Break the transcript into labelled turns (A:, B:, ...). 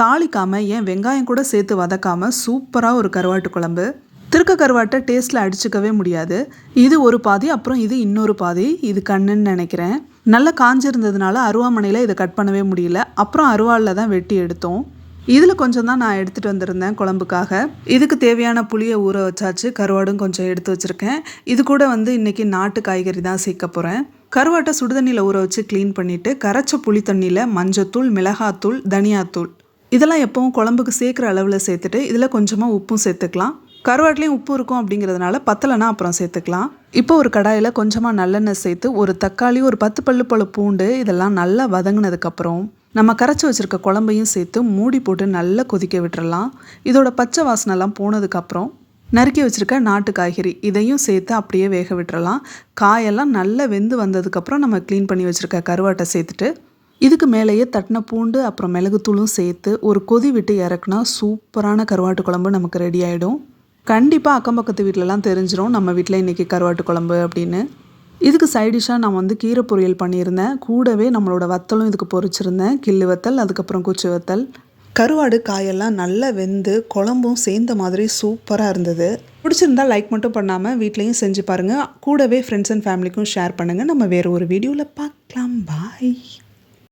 A: தாளிக்காமல் ஏன் வெங்காயம் கூட சேர்த்து வதக்காமல் சூப்பராக ஒரு கருவாட்டு குழம்பு. திருக்க கருவாட்டை டேஸ்ட்டில் அடிச்சுக்கவே முடியாது. இது ஒரு பாதி அப்புறம் இது இன்னொரு பாதி. இது கண்ணுன்னு நினைக்கிறேன். நல்லா காஞ்சிருந்ததுனால அருவாமனையில் இதை கட் பண்ணவே முடியல. அப்புறம் அருவாளில் தான் வெட்டி எடுத்தோம். இதில் கொஞ்சம் தான் நான் எடுத்துகிட்டு வந்திருந்தேன் குழம்புக்காக. இதுக்கு தேவையான புளியை ஊற வச்சாச்சு. கருவாடும் கொஞ்சம் எடுத்து வச்சுருக்கேன். இது கூட வந்து இன்றைக்கி நாட்டு காய்கறி தான் சேர்க்க போகிறேன் கருவாட்டை சுடுதண்ணியில் ஊற வச்சு க்ளீன் பண்ணிவிட்டு கரைச்ச புளி தண்ணியில் மஞ்சத்தூள் மிளகாத்தூள் தனியாத்தூள். இதெல்லாம் எப்பவும் குழம்புக்கு சேர்க்குற அளவில் சேர்த்துட்டு இதில் கொஞ்சமாக உப்பும் சேர்த்துக்கலாம். கருவாட்டிலையும் உப்பு இருக்கும் அப்படிங்கிறதுனால பத்தலைனா அப்புறம் சேர்த்துக்கலாம். இப்போ ஒரு கடாயில் கொஞ்சமாக நல்லெண்ணெய் சேர்த்து ஒரு தக்காளி ஒரு பத்து பல்லு பழு பூண்டு இதெல்லாம் நல்லா வதங்கினதுக்கப்புறம் நம்ம கரைச்சி வச்சுருக்க குழம்பையும் சேர்த்து மூடி போட்டு நல்லா கொதிக்க விட்டுறலாம். இதோட பச்சை வாசனைலாம் போனதுக்கப்புறம் நறுக்கி வச்சுருக்க நாட்டு காய்கறி இதையும் சேர்த்து அப்படியே வேக விட்டுறலாம். காயெல்லாம் நல்லா வெந்து வந்ததுக்கப்புறம் நம்ம க்ளீன் பண்ணி வச்சுருக்க கருவாட்டை சேர்த்துட்டு இதுக்கு மேலேயே தட்டின பூண்டு அப்புறம் மிளகுத்தூளும் சேர்த்து ஒரு கொதி விட்டு இறக்குனா சூப்பரான கருவாட்டு குழம்பு நமக்கு ரெடி ஆகிடும் கண்டிப்பாக அக்கம் பக்கத்து வீட்டிலலாம் தெரிஞ்சிடும் நம்ம வீட்டில் இன்றைக்கி கருவாட்டு குழம்பு அப்படின்னு. இதுக்கு சைடிஷாக நான் வந்து கீரை பொரியல் பண்ணியிருந்தேன். கூடவே நம்மளோட வத்தலும் இதுக்கு பொரிச்சிருந்தேன். கில்லு வத்தல் அதுக்கப்புறம் குச்சி வத்தல். கருவாடு காயெல்லாம் நல்லா வெந்து குழம்பும் சேர்ந்த மாதிரி சூப்பராக இருந்தது. பிடிச்சிருந்தால் லைக் மட்டும் பண்ணாமல் வீட்லேயும் செஞ்சு பாருங்கள் கூடவே ஃப்ரெண்ட்ஸ் அண்ட் ஃபேமிலிக்கும் ஷேர் பண்ணுங்கள் நம்ம வேறு ஒரு வீடியோவில் பார்க்கலாம். பாய்